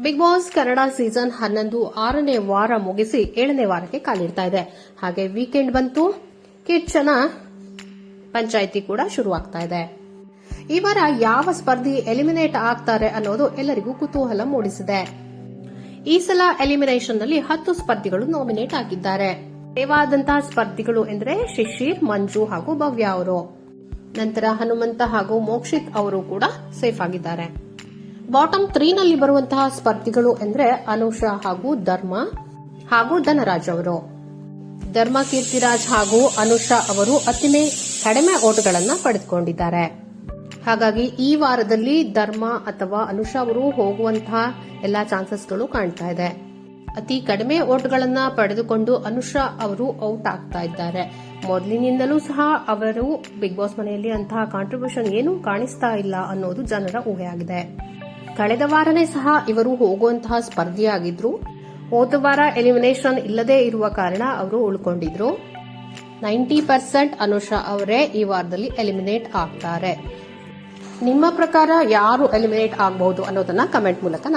Big boss Kannada season ಹನ್ನೊಂದು ಆರನೇ ವಾರ ಮುಗಿಸಿ ಏಳನೇ ವಾರಕ್ಕೆ ಕಾಲಿಡ್ತಾ ಇದೆ. ಹಾಗೆ ವೀಕೆಂಡ್ ಬಂತು, ಕಿಚ್ಚನ ಪಂಚಾಯಿತಿ ಕೂಡ ಶುರುವಾಗ್ತಾ ಇದೆ. ಈ ವಾರ ಯಾವ ಸ್ಪರ್ಧಿ ಎಲಿಮಿನೇಟ್ ಆಗ್ತಾರೆ ಅನ್ನೋದು ಎಲ್ಲರಿಗೂ ಕುತೂಹಲ ಮೂಡಿಸಿದೆ. ಈ ಸಲ ಎಲಿಮಿನೇಷನ್ನಲ್ಲಿ ಹತ್ತು ಸ್ಪರ್ಧಿಗಳು ನಾಮಿನೇಟ್ ಆಗಿದ್ದಾರೆ. ಸೇವಾದಂತಹ ಸ್ಪರ್ಧಿಗಳು ಎಂದರೆ ಶಿಶಿರ್, ಮಂಜು ಹಾಗೂ ಭವ್ಯ ಅವರು. ನಂತರ ಹನುಮಂತ ಹಾಗೂ ಮೋಕ್ಷಿತ್ ಅವರು ಕೂಡ ಸೇಫ್ ಆಗಿದ್ದಾರೆ. ಬಾಟಮ್ ತ್ರೀನಲ್ಲಿ ಬರುವಂತಹ ಸ್ಪರ್ಧಿಗಳು ಎಂದ್ರೆ ಅನುಷಾ ಹಾಗೂ ಧರ್ಮ ಹಾಗೂ ಧನರಾಜ್ ಅವರು. ಧರ್ಮ ಕೀರ್ತಿರಾಜ್ ಹಾಗೂ ಅನುಷಾ ಅವರು ಅತಿ ಕಡಿಮೆ ಓಟುಗಳನ್ನ ಪಡೆದುಕೊಂಡಿದ್ದಾರೆ. ಹಾಗಾಗಿ ಈ ವಾರದಲ್ಲಿ ಧರ್ಮ ಅಥವಾ ಅನುಷಾ ಅವರು ಹೋಗುವಂತಹ ಎಲ್ಲಾ ಚಾನ್ಸಸ್ಗಳು ಕಾಣ್ತಾ ಇದೆ. ಅತಿ ಕಡಿಮೆ ಓಟ್ಗಳನ್ನ ಪಡೆದುಕೊಂಡು ಅನುಷಾ ಅವರು ಔಟ್ ಆಗ್ತಾ ಇದ್ದಾರೆ. ಮೊದಲಿನಿಂದಲೂ ಸಹ ಅವರು ಬಿಗ್ ಬಾಸ್ ಮನೆಯಲ್ಲಿ ಅಂತಹ ಕಾಂಟ್ರಿಬ್ಯೂಷನ್ ಏನೂ ಕಾಣಿಸ್ತಾ ಇಲ್ಲ ಅನ್ನೋದು ಜನರ ಊಹೆಯಾಗಿದೆ. ಕಳೆದ ವಾರನೇ ಸಹ ಇವರು ಹೋಗುವಂತಹ ಸ್ಪರ್ಧಿಯಾಗಿದ್ರು. ಹೋದ ವಾರ ಎಲಿಮಿನೇಷನ್ ಇಲ್ಲದೆ ಇರುವ ಕಾರಣ ಅವರು ಉಳ್ಕೊಂಡಿದ್ರು. ನೈಂಟಿ ಪರ್ಸೆಂಟ್ ಅನುಷಾ ಅವರೇ ಈ ವಾರದಲ್ಲಿ ಎಲಿಮಿನೇಟ್ ಆಗ್ತಾರೆ. ನಿಮ್ಮ ಪ್ರಕಾರ ಯಾರು ಎಲಿಮಿನೇಟ್ ಆಗಬಹುದು ಅನ್ನೋದನ್ನ ಕಮೆಂಟ್ ಮೂಲಕ